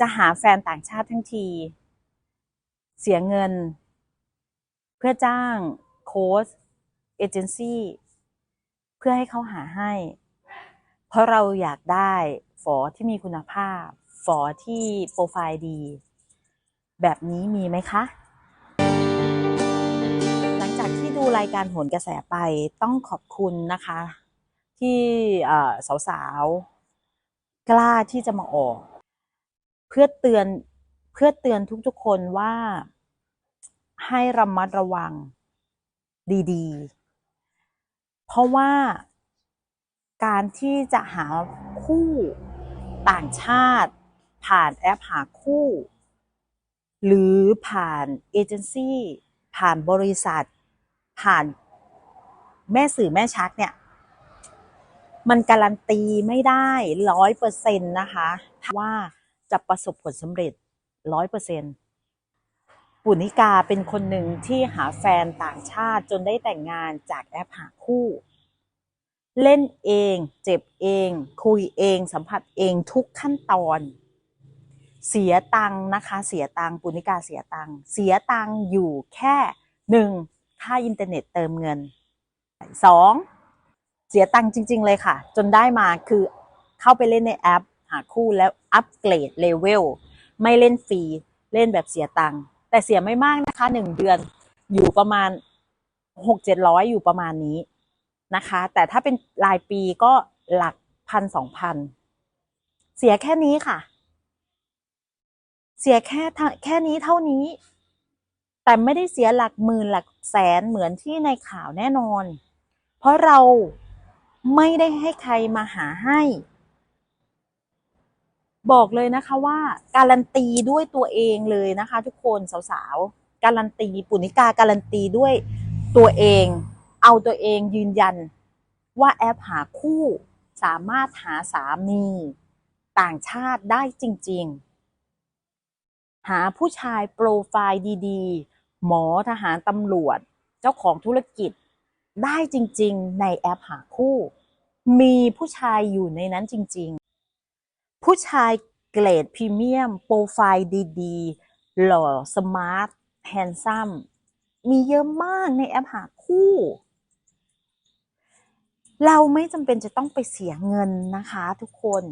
จะหาแฟนต่างชาติทั้งที เสียเงิน เพื่อจ้างโค้ชเอเจนซี่เพื่อให้เขาหาให้ เพราะเราอยากได้ฝอที่มีคุณภาพ ฝอที่โปรไฟล์ดี แบบนี้มีไหมคะ หลังจากที่ดูรายการโหนกระแสไปต้องขอบคุณนะคะ ที่สาวๆ กล้าที่จะมาออก เพื่อเตือนเพื่อเตือนทุกๆคนว่าให้ระมัดระวังดีๆ เพราะว่าการที่จะหาคู่ต่างชาติ ผ่านแอปหาคู่ หรือผ่านเอเจนซี่ผ่านบริษัท ผ่านแม่สื่อแม่ชักเนี่ย มันการันตีไม่ได้ร้อยเปอร์เซ็นต์นะคะว่า จะประสบผลสำเร็จร้อยเปอร์เซ็นต์ปุณิกาเป็นคนหนึ่งที่หาแฟนต่างชาติจนได้แต่งงานจากแอปหาคู่ เล่นเอง เจ็บเอง คุยเอง สัมผัสเองทุกขั้นตอน เสียตังค์นะคะ เสียตังปุณิกาเสียตังเสียตังอยู่แค่หนึ่งค่าอินเทอร์เน็ตเติมเงินสองเสียตังจริง ๆ เลยค่ะ จนได้มาคือเข้าไปเล่นในแอป หาคู่แล้ว อัปเกรดเลเวลไม่เล่นฟรีเล่นแบบเสียตังค์แต่เสียไม่มากนะคะหนึ่งเดือนอยู่ประมาณหกเจ็ดร้อยอยู่ประมาณนี้นะคะ แต่ถ้าเป็นรายปีก็หลักพันสองพันเสียแค่นี้ค่ะ เสียแค่แค่นี้เท่านี้ แต่ไม่ได้เสียหลักหมื่นหลักแสนเหมือนที่ในข่าวแน่นอน เพราะเราไม่ได้ให้ใครมาหาให้ บอกเลยนะคะว่าการันตีด้วยตัวเองเลยนะคะ ทุกคนสาวๆการันตีปุณิกาการันตีด้วยตัวเอง เอาตัวเองยืนยัน ว่าแอปหาคู่สามารถหาสามีต่างชาติได้จริง ๆ หาผู้ชายโปรไฟล์ดีๆ หมอทหารตำรวจ เจ้าของธุรกิจได้จริง ๆ ในแอปหาคู่ มีผู้ชายอยู่ในนั้นจริง ๆ ผู้ชายเกรดพรีเมียม โปรไฟล์ดีๆ หล่อ สมาร์ท แฮนซัม มีเยอะมากในแอปหาคู่ เราไม่จำเป็นจะต้องไปเสียเงินนะคะทุกคน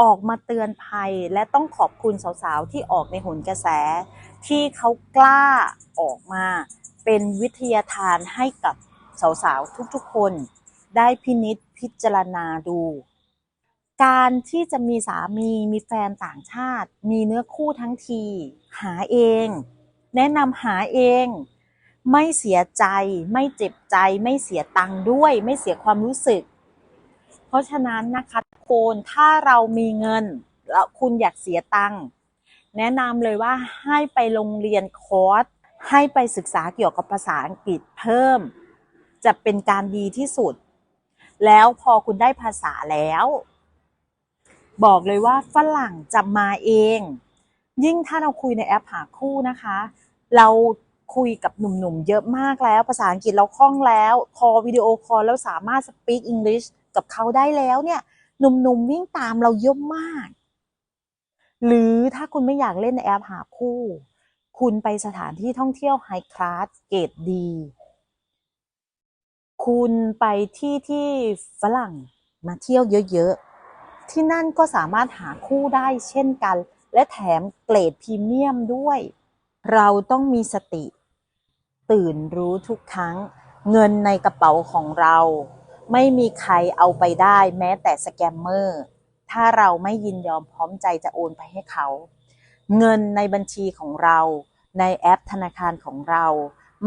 ออกมาเตือนภัยและต้องขอบคุณสาวๆ ที่ออกในหนกระแส ที่เขากล้าออกมา เป็นวิทยาทานให้กับสาวๆ ทุกๆ คน ได้พินิจพิจารณาดู การที่จะมีสามีมีแฟนต่างชาติ มีเนื้อคู่ทั้งที หาเอง แนะนำหาเอง ไม่เสียใจ ไม่เจ็บใจ ไม่เสียตังค์ด้วย ไม่เสียความรู้สึก เพราะฉะนั้นนะคะทุกคนถ้าเรามีเงิน แล้วคุณอยากเสียตังค์แนะนำเลยว่าให้ไปโรงเรียนคอร์สให้ไปศึกษาเกี่ยวกับภาษาอังกฤษเพิ่ม จะเป็นการดีที่สุด แล้วพอคุณได้ภาษาแล้ว บอกเลยว่าฝรั่งจะมาเอง ยิ่งถ้าเราคุยในแอปหาคู่นะคะ เราคุยกับหนุ่มๆ เยอะมากแล้ว ภาษาอังกฤษเราคล่องแล้ว คอวิดีโอคอลแล้วสามารถ speak English กับเขาได้แล้วเนี่ย หนุ่มๆ วิ่งตามเราเยอะมาก หรือถ้าคุณไม่อยากเล่นในแอปหาคู่ คุณไปสถานที่ท่องเที่ยวไฮคลาสเกรดดี คุณไปที่ที่ฝรั่งมาเที่ยวเยอะๆ ที่นั่นก็สามารถหาคู่ได้เช่นกัน และแถมเกรดพรีเมียมด้วย เราต้องมีสติ ตื่นรู้ทุกครั้ง เงินในกระเป๋าของเรา ไม่มีใครเอาไปได้แม้แต่สแกมเมอร์ ถ้าเราไม่ยินยอมพร้อมใจจะโอนไปให้เขา เงินในบัญชีของเราในแอปธนาคารของเรา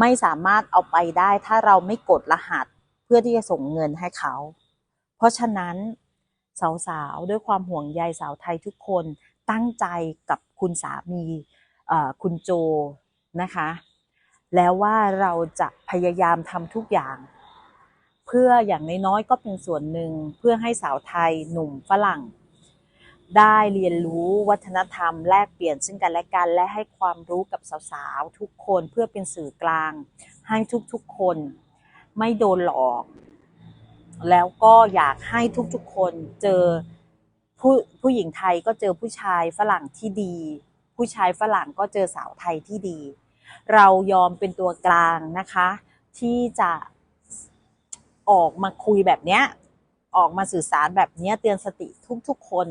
ไม่สามารถเอาไปได้ถ้าเราไม่กดรหัส เพื่อที่จะส่งเงินให้เขา เพราะฉะนั้น สาวๆ ด้วยความห่วงใยสาวไทยทุกคนตั้งใจกับคุณสามีคุณโจนะคะ แล้วว่าเราจะพยายามทำทุกอย่าง เพื่ออย่างน้อยๆก็เป็นส่วนหนึ่งเพื่อให้สาวไทยหนุ่มฝรั่ง ได้เรียนรู้วัฒนธรรมแลกเปลี่ยนซึ่งกันและกันและให้ความรู้กับสาวๆ ทุกคนเพื่อเป็นสื่อกลาง ให้ทุกๆคนไม่โดนหลอก แล้วก็อยากให้ทุกๆคนเจอผู้ผู้หญิงไทยก็เจอผู้ชายฝรั่งที่ดี ผู้ชายฝรั่งก็เจอสาวไทยที่ดี เรายอมเป็นตัวกลางนะคะ ที่จะออกมาคุยแบบเนี้ยออกมาสื่อสารแบบเนี้ยเตือนสติทุกๆคน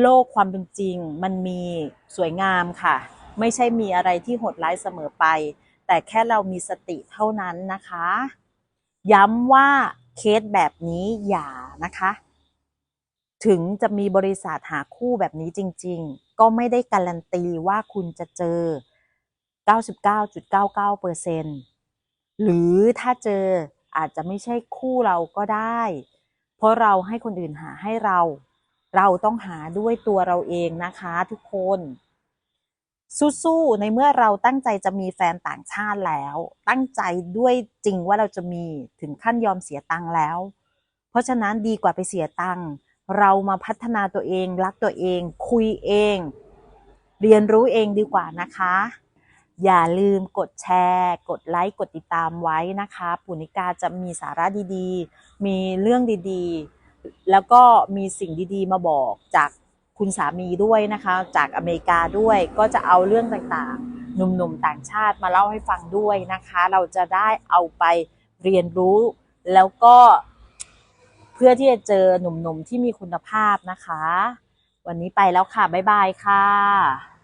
โลกความเป็นจริงมันมีสวยงามค่ะ ไม่ใช่มีอะไรที่โหดร้ายเสมอไป แต่แค่เรามีสติเท่านั้นนะคะ ย้ำว่า เคสแบบนี้อย่านะคะ ถึงจะมีบริษัทหาคู่แบบนี้จริง ๆ ก็ไม่ได้การันตีว่าคุณจะเจอ 99.99%หรือถ้าเจออาจจะไม่ใช่คู่เราก็ได้ เพราะเราให้คนอื่นหาให้เรา เราต้องหาด้วยตัวเราเองนะคะทุกคน สู้ๆในเมื่อเราตั้งใจจะมีแฟนต่างชาติแล้ว ตั้งใจด้วยจริงว่าเราจะมีถึงขั้นยอมเสียตังค์แล้ว เพราะฉะนั้นดีกว่าไปเสียตังค์เรามาพัฒนาตัวเองรักตัวเอง คุยเอง เรียนรู้เองดีกว่านะคะ อย่าลืมกดแชร์ กดไลค์กดติดตามไว้นะคะปุณิกาจะมีสาระดีๆ มีเรื่องดีๆ แล้วก็มีสิ่งดีๆ มาบอกจาก คุณสามีด้วยนะคะ จากอเมริกาด้วยก็จะเอาเรื่องต่างๆ หนุ่มๆต่างชาติมาเล่าให้ฟังด้วยนะคะ เราจะได้เอาไปเรียนรู้แล้วก็เพื่อที่จะเจอหนุ่มๆที่มีคุณภาพนะคะ วันนี้ไปแล้วค่ะ บ๊ายบายค่ะ